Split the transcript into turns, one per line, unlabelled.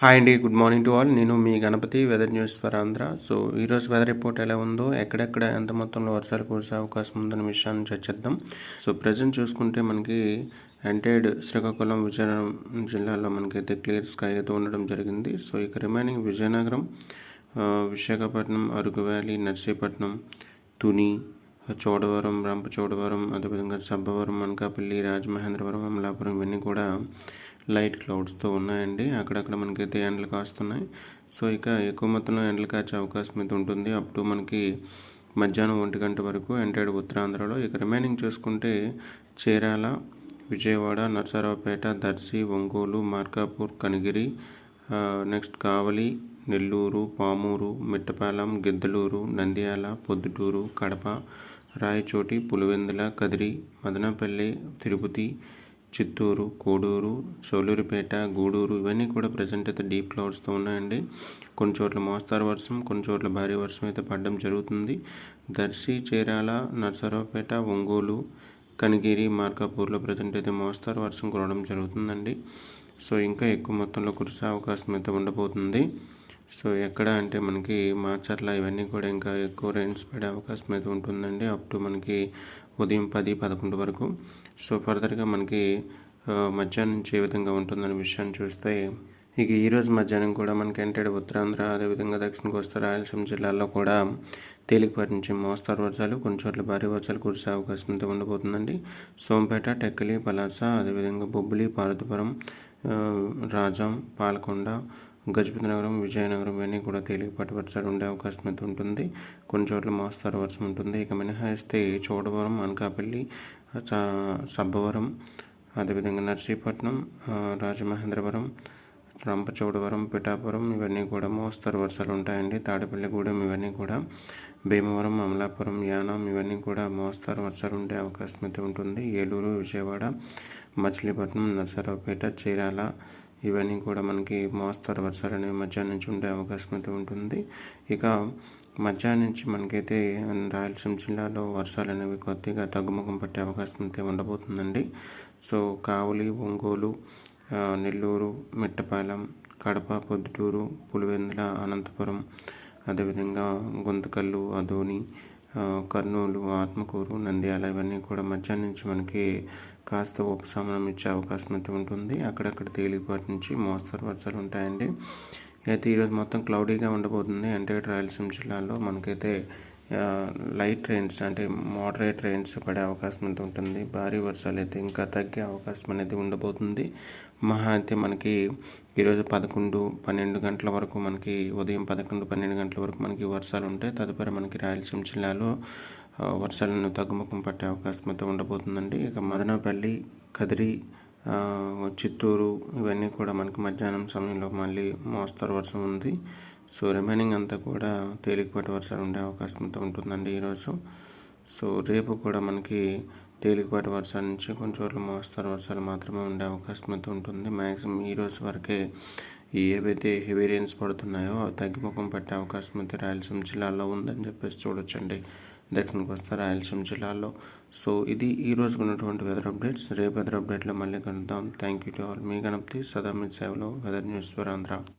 Hi అండి good morning to all నేను మీ Ganapathi weather news for Andhra so ఈరోజు weather report ఎలా ఉందో ఎక్కడెక్కడ ఎంత మొత్తంలో వర్షాలు కురిసే అవకాశం ఉందనే విషయాన్ని చర్చిద్దాం సో ప్రజెంట్ చూసుకుంటే మనకి ఎంటైడ్ శ్రీకాకుళం విజయనగరం జిల్లాలో మనకైతే క్లియర్ స్కై అయితే ఉండడం జరిగింది. సో ఇక రిమైనింగ్ విజయనగరం విశాఖపట్నం అరకు వ్యాలీ నర్సీపట్నం తుని చోడవరం రంపచోడవరం అదేవిధంగా సబ్బవరం అనకాపల్లి రాజమహేంద్రవరం అమలాపురం ఇవన్నీ కూడా లైట్ క్లౌడ్స్తో ఉన్నాయండి. అక్కడక్కడ మనకైతే ఎండలు కాస్తున్నాయి. సో ఇక ఎక్కువ మొత్తంలో ఎండలు కాచే అవకాశం అయితే ఉంటుంది. అప్ టు మనకి మధ్యాహ్నం ఒంటి గంట వరకు ఎంటైడ్ ఉత్తరాంధ్రలో. ఇక రిమైనింగ్ చూసుకుంటే చీరాల విజయవాడ నరసరావుపేట దర్శి ఒంగోలు మార్కాపూర్ కనిగిరి నెక్స్ట్ కావలి నెల్లూరు పామూరు మిట్టపాలెం గిద్దలూరు నంద్యాల పొద్దుటూరు కడప రాయచోటి పులివెందుల కదిరి మదనపల్లి తిరుపతి చిత్తూరు కోడూరు సోలూరుపేట గూడూరు ఇవన్నీ కూడా ప్రజెంట్ అయితే డీప్ క్లౌడ్స్తో ఉన్నాయండి. కొన్ని చోట్ల మోస్తారు వర్షం కొన్ని చోట్ల భారీ వర్షం అయితే పడడం జరుగుతుంది. దర్శి చీరాల నర్సరావుపేట ఒంగోలు కనిగిరి మార్కాపూర్లో ప్రజెంట్ అయితే మోస్తారు వర్షం కురవడం జరుగుతుందండి. సో ఇంకా ఎక్కువ మొత్తంలో కురిసే అవకాశం అయితే ఉండబోతుంది. సో ఎక్కడ అంటే మనకి మార్చర్ల ఇవన్నీ కూడా ఇంకా ఎక్కువ రైన్స్ పడే అవకాశం అయితే ఉంటుందండి. అప్ టు మనకి ఉదయం పది పదకొండు వరకు. సో ఫర్దర్గా మనకి మధ్యాహ్నం నుంచి ఏ విధంగా ఉంటుందనే విషయాన్ని చూస్తే ఇక ఈరోజు మధ్యాహ్నం కూడా మనకి ఎంటైడ్ ఉత్తరాంధ్ర అదేవిధంగా దక్షిణ కోస్తా రాయలసీమ జిల్లాల్లో కూడా తేలికపాటి నుంచి మోస్తారు వర్షాలు కొన్ని చోట్ల భారీ వర్షాలు కురిసే అవకాశం అయితే ఉండబోతుందండి. సోంపేట టెక్కలి పలాస అదేవిధంగా బొబ్బిలి పార్వతీపురం రాజం రాజాం పాలకొండ గజపతి నగరం విజయనగరం ఇవన్నీ కూడా తేలికపాటి వర్షాలు ఉండే అవకాశం అయితే ఉంటుంది. కొన్ని చోట్ల మోస్తారు వర్షం ఉంటుంది. ఇక మినహాయిస్తే చోడవరం అనకాపల్లి సబ్బవరం అదేవిధంగా నర్సీపట్నం రాజమహేంద్రవరం రంపచోడవరం పిఠాపురం ఇవన్నీ కూడా మోస్తరు వర్షాలు ఉంటాయండి. తాడేపల్లిగూడెం ఇవన్నీ కూడా భీమవరం అమలాపురం యానం ఇవన్నీ కూడా మోస్తరు వర్షాలు ఉండే అవకాశం అయితే ఉంటుంది. ఏలూరు విజయవాడ మచిలీపట్నం నర్సరావుపేట చీరాల ఇవన్నీ కూడా మనకి మోస్తరు వర్షాలు అనేవి మధ్యాహ్నం నుంచి ఉండే అవకాశం అయితే ఉంటుంది. ఇక మధ్యాహ్నం నుంచి మనకైతే రాయలసీమ జిల్లాలో వర్షాలు అనేవి కొద్దిగా తగ్గుముఖం పట్టే అవకాశం అయితే ఉండబోతుందండి. సో కావలి ఒంగోలు నెల్లూరు మిట్టపాలెం కడప పొద్దుటూరు పులివెందుల అనంతపురం అదేవిధంగా గుంతకల్లు అదోని కర్నూలు ఆత్మకూరు నంద్యాల ఇవన్నీ కూడా మధ్యాహ్నం నుంచి మనకి కాస్త ఉపశమనం ఇచ్చే అవకాశం అయితే ఉంటుంది. అక్కడక్కడ తేలికపాటి నుంచి మోస్తరు వర్షాలు ఉంటాయండి. అయితే ఈరోజు మొత్తం క్లౌడీగా ఉండబోతుంది. అంటే రాయలసీమ జిల్లాలో మనకైతే లైట్ ట్రైన్స్ అంటే మోడరేట్ ట్రైన్స్ పడే అవకాశం అయితే ఉంటుంది. భారీ వర్షాలు అయితే ఇంకా తగ్గే అవకాశం అనేది ఉండబోతుంది. మహా అయితే మనకి ఈరోజు పదకొండు పన్నెండు గంటల వరకు మనకి ఉదయం పదకొండు పన్నెండు గంటల వరకు మనకి వర్షాలు ఉంటాయి. తదుపరి మనకి రాయలసీమ జిల్లాలో వర్షాలను తగ్గుముఖం పట్టే అవకాశం అయితే ఉండబోతుందండి. ఇక మదనపల్లి కదిరి చిత్తూరు ఇవన్నీ కూడా మనకి మధ్యాహ్నం సమయంలో మళ్ళీ మోస్తరు వర్షం ఉంది. సో రిమైనింగ్ అంతా కూడా తేలికపాటి వర్షాలు ఉండే అవకాశం అయితే ఉంటుందండి ఈరోజు సో రేపు కూడా మనకి తేలికపాటి వర్షాల నుంచి కొన్ని చోట్ల మోస్తరు వర్షాలు మాత్రమే ఉండే అవకాశం అయితే ఉంటుంది. మ్యాక్సిమం ఈ రోజు వరకే ఏవైతే హెవీ రెయిన్స్ పడుతున్నాయో అవి తగ్గిముఖం పట్టే అవకాశం అయితే రాయలసీమ జిల్లాలో ఉందని చెప్పేసి చూడొచ్చండి. దక్షిణ కోస్తా రాయలసీమ జిల్లాలో. సో ఇది ఈ రోజు ఉన్నటువంటి వెదర్ అప్డేట్స్ రేపు వెదర్ అప్డేట్లో మళ్ళీ కలుద్దాం. థ్యాంక్ యూ టు ఆల్ మీ గణపతి సదా మీ సేవలో వెదర్ న్యూస్ ఫర్ ఆంధ్ర